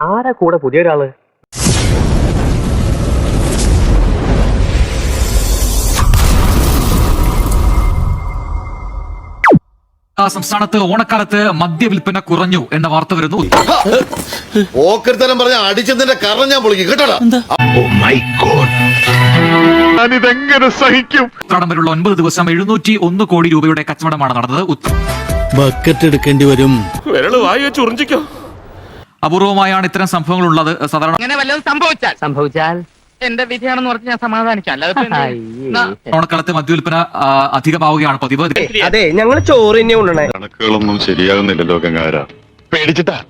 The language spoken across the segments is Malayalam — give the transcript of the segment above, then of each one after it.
ആരാ കൂടെ പുതിയ ഒരാൾ ആ, സംസ്ഥാനത്ത് ഓണക്കാലത്ത് മദ്യവിൽപ്പന കുറഞ്ഞു എന്ന വാർത്ത വരുന്നു. ഓക്കരുത്തരം പറഞ്ഞ അടിച്ചതിന്റെ കാരണം ഞാൻ പൊളിക്കും കേട്ടോടാ? സഹിക്കും? വരെയുള്ള ഒൻപത് ദിവസം എഴുന്നൂറ്റി ഒന്ന് കോടി രൂപയുടെ കച്ചവടമാണ് നടന്നത്. ബക്കറ്റ് എടുക്കേണ്ടി വരും. അപൂർവമായാണ് ഇത്തരം സംഭവങ്ങൾ ഉള്ളത് സാധാരണ അങ്ങനെ വല്ലതും സംഭവിച്ചാൽ സംഭവിച്ചാൽ? എന്റെ വിധിയാണെന്ന് പറഞ്ഞ് ഞാൻ സമാധാനിക്കാം. അല്ലാതെ ഓണക്കാലത്ത് മദ്യവിൽപ്പന ആ, അധികമാവുകയാണ് പതിവ്. അതെ ഞങ്ങൾ ചോറ് തന്നെ ഉണ്ടണേ കണക്കുകളൊന്നും ശരിയാകുന്നില്ലല്ലോ ഗംഗാര പേടിച്ചിട്ടാ.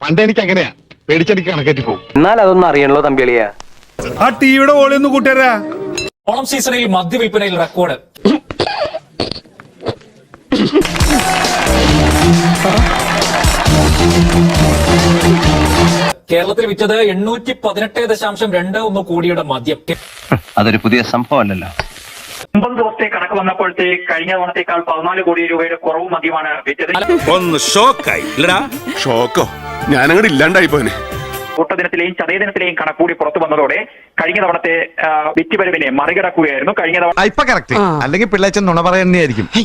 പണ്ട് എനിക്ക് അങ്ങനെയാ. പേടിച്ചെനിക്ക് കണക്കേറ്റി പോകും. എന്നാൽ അതൊന്നും അറിയണല്ലോ തമ്പിളിയാ ആ ടീയുടെ ഓളി ഒന്ന് കൂട്ടിയരാ ഓണം സീസണിൽ മദ്യവിൽപ്പനയിൽ റെക്കോർഡ്. കേരളത്തിൽ വിറ്റത് എണ്ണൂറ്റി പതിനെട്ട് ദശാംശം രണ്ട് ഒന്ന് കോടിയുടെ മദ്യം. അതൊരു പുതിയ സംഭവമല്ലല്ലോ. ഒമ്പത് ദിവസത്തെ കണക്ക് വന്നപ്പോഴത്തെ കഴിഞ്ഞ തവണത്തേക്കാൾ പതിനാല് കോടി രൂപയുടെ കുറവ് മദ്യമാണ് വിറ്റത്. ഒന്ന് ഷോക്കായി. ഷോക്കോ? ഞാനങ്ങോട്ട് ഇല്ലാണ്ടായി പോനെ കൂട്ടദിനത്തിലെയും ചതയദിനത്തിലെയും കണക്കൂടി പുറത്തു വന്നതോടെ കഴിഞ്ഞ തവണത്തെ വിറ്റുവരവിനെ മറികടക്കുകയായിരുന്നു കഴിഞ്ഞ തവണ അല്ലെങ്കിൽ പിള്ളേച്ചൻ നുണ പറയുന്നതായിരിക്കും ഈ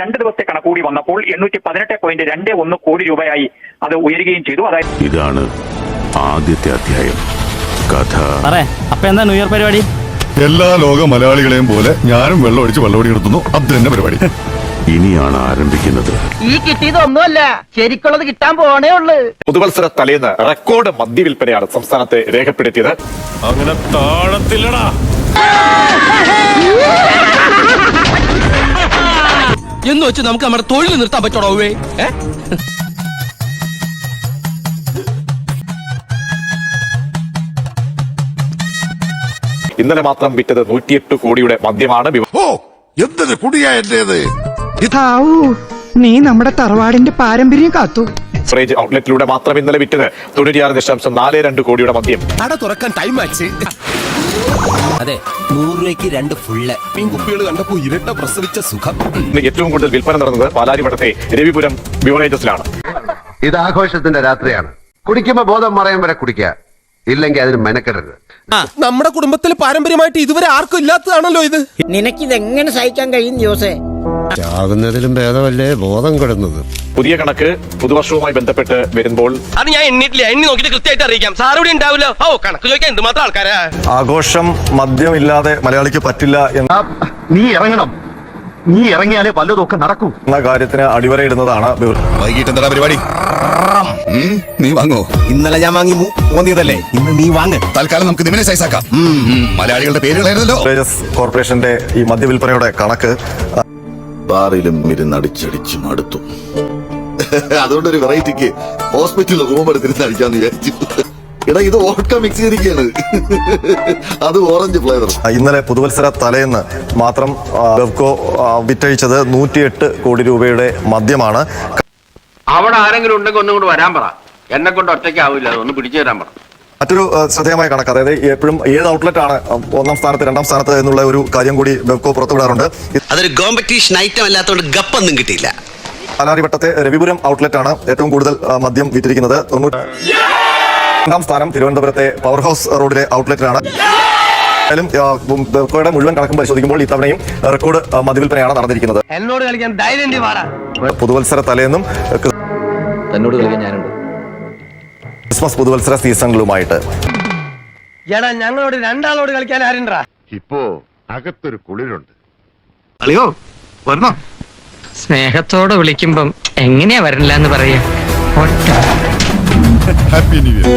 രണ്ട് ദിവസത്തെ കണക്കൂടി വന്നപ്പോൾ എണ്ണൂറ്റി പതിനെട്ട് പോയിന്റ് രണ്ട് ഒന്ന് കോടി രൂപയായി അത് ഉയരുകയും ചെയ്തു. അതായത് ഇതാണ് ആദ്യത്തെ അധ്യായം. കഥ. അപ്പൊ എന്താ ന്യൂ ഇയർ പരിപാടി? എല്ലാ ലോക മലയാളികളെയും പോലെ ഞാനും വെള്ളം ഒഴിച്ച് ഓടി നടത്തുന്നു അത് തന്നെ പരിപാടി. ഇനിയാണ് ആരംഭിക്കുന്നത്. ഈ കിട്ടിയതൊന്നുമല്ല ശരിക്കുള്ളത് കിട്ടാൻ പോണേ ഉള്ളു. പുതുവത്സര തലേന്ന് റെക്കോർഡ് മദ്യവിൽപ്പനയാണ് സംസ്ഥാനത്തെ രേഖപ്പെടുത്തിയത്. അങ്ങനെ താഴത്തില്ലടാ. എന്ന് വെച്ച് നമുക്ക് നമ്മുടെ തൊഴിൽ നിർത്താൻ പറ്റണോ ഇന്നലെ മാത്രം വിറ്റത് നൂറ്റിയെട്ട് കോടിയുടെ മദ്യമാണ് ഓ എന്തൊരു കുടിയാ എന്റേത്? നീ നമ്മുടെ തറവാടിന്റെ പാരമ്പര്യം കാത്തു. ഫ്രിഡ്ജ് ഔട്ട്ലെറ്റിലൂടെ മാത്രം ഇന്നലെ വിറ്റത് തൊണ്ണൂറ്റിയാറ് ദശാംശം നാല് രണ്ട് കോടിയുടെ മദ്യം. അട തുറക്കാൻ ടൈം ആച്ച് അതെ നൂറ് രൂപയ്ക്ക് രണ്ട് ഫുള്ള് കുപ്പികൾ കണ്ടപ്പോ ഇരട്ട പ്രസവിച്ച സുഖം. ഇന്ന് ഏറ്റവും കൂടുതൽ വിൽപ്പന നടന്നത് പാലാരിവട്ടത്തെ രവിപുരം ബിവറേജസിലാണ് ഇത് ആഘോഷത്തിന്റെ രാത്രിയാണ്. കുടിക്കുമ്പോ ബോധം മറയാൻ വരെ കുടിക്കുക. ഇല്ലെങ്കിൽ അതിന് മെനക്കെടരുത്. നമ്മുടെ കുടുംബത്തിൽ പാരമ്പര്യമായിട്ട് ഇതുവരെ ആർക്കും ഇല്ലാത്തതാണല്ലോ ഇത്. നിനക്കിതെങ്ങനെ സഹിക്കാൻ കഴിയും ജോസേ? ചാകുന്നതിലും ഭേദമല്ലേ ബോധം കിടന്നത്? പുതിയ കണക്ക് പുതുവർഷവുമായി ബന്ധപ്പെട്ട് വരുമ്പോൾ അത് ഞാൻ എണ്ണിട്ടില്ല എണ്ണി നോക്കിട്ട് കൃത്യമായിട്ട് അറിയിക്കാം. സാർ ഇവിടെ ഉണ്ടാവില്ലോ. ഓ കണക്ക് ചോദിക്കാൻ എന്തുമാത്രം ആൾക്കാരാ? ആഘോഷം മദ്യമില്ലാതെ മലയാളിക്ക് പറ്റില്ല എന്ന നീ ഇറങ്ങണം. നീ ഇറങ്ങിയാലേ പലതൊക്കെ നടക്കൂ. എന്ന കാര്യത്തിന് അടിവരയിടുന്നതാണ് വൈകിട്ട് എന്താ പരിപാടി? നീ വാങ്ങോ? ഇന്നലെ ഞാൻ വാങ്ങി തോന്നിയതല്ലേ ഇന്ന് നീ വാങ്ങ്. തൽക്കാലം നമുക്ക് നിമിനെ സൈസാക്കാം മലയാളികളുടെ പേരുകളായിരുന്നല്ലോ. കോർപ്പറേഷന്റെ ഈ മദ്യവിൽപ്പനയുടെ കണക്ക് ബാറിലും ഇരുന്നടിച്ചടിച്ച് മടുത്തു. അതുകൊണ്ട് ഒരു വെറൈറ്റിക്ക് ഹോസ്പിറ്റലിൽ റൂം എടുത്തിരുന്ന് അടിക്കാന്ന് വിചാരിച്ചു. എടാ ഇത് ഓട്ട മിക്സ് ചെയ്തിരിക്കുകയാണ്. അത് ഓറഞ്ച് ഫ്ലേവർ. ഇന്നലെ പുതുവത്സര തലേന്ന് മാത്രം ഗവ്കോ ബെവ്കോ വിറ്റഴിച്ചത് നൂറ്റിയെട്ട് കോടി രൂപയുടെ മദ്യമാണ്. അവിടെ ആരെങ്കിലും ഉണ്ടെങ്കിൽ ഒന്നും കൂടെ വരാൻ പറ. എന്നെ കൊണ്ട് ഒറ്റയ്ക്കാവില്ല അതൊന്ന് പിടിച്ചു തരാൻ പറ. മറ്റൊരു ശ്രദ്ധേയമായ കണക്ക്. അതായത് എപ്പോഴും ഏത് ഔട്ട്ലെറ്റ് ആണ് ഒന്നാം സ്ഥാനത്ത് രണ്ടാം സ്ഥാനത്ത് എന്നുള്ള ഒരു കാര്യം കൂടി ബെബ്കോ പുറത്തുവിടാറുണ്ട്. അതൊരു കോമ്പറ്റീഷൻ ഐറ്റം അല്ലാത്തതുകൊണ്ട് ഗപ്പൊന്നും കിട്ടിയില്ല. പാലാരിവട്ടത്തെ രവിപുരം ഔട്ട്ലെറ്റ് ആണ് ഏറ്റവും കൂടുതൽ മദ്യം വിറ്റിരിക്കുന്നത്. രണ്ടാം സ്ഥാനം തിരുവനന്തപുരത്തെ പവർ ഹൗസ് റോഡിലെ ഔട്ട്ലെറ്റ് എന്തായാലും ബെബ്കോയുടെ മുഴുവൻ കണക്കും പരിശോധിക്കുമ്പോൾ ഇത്തവണയും റെക്കോർഡ് മദ്യവിൽപ്പനയാണ് നടന്നിരിക്കുന്നത്. എന്നോട് കളിക്കാൻ ധൈര്യം പുതുവത്സര തലേന്നും തന്നോട് എന്നോട് കളിക്കാൻ ഞാനുണ്ട്. ക്രിസ്മസ് പുതുവത്സര സീസണുമായിട്ട് എടാ ഞങ്ങളോട് രണ്ടാളോട് കളിക്കാൻ ആരുണ്ടാ? ഇപ്പോ അകത്തൊരു കുളിരുണ്ട്. അളിയോ വരണോ സ്നേഹത്തോടെ വിളിക്കുമ്പം എങ്ങനെയാ വരണില്ല എന്ന് പറയാ ഹാപ്പി ന്യൂ ഇയർ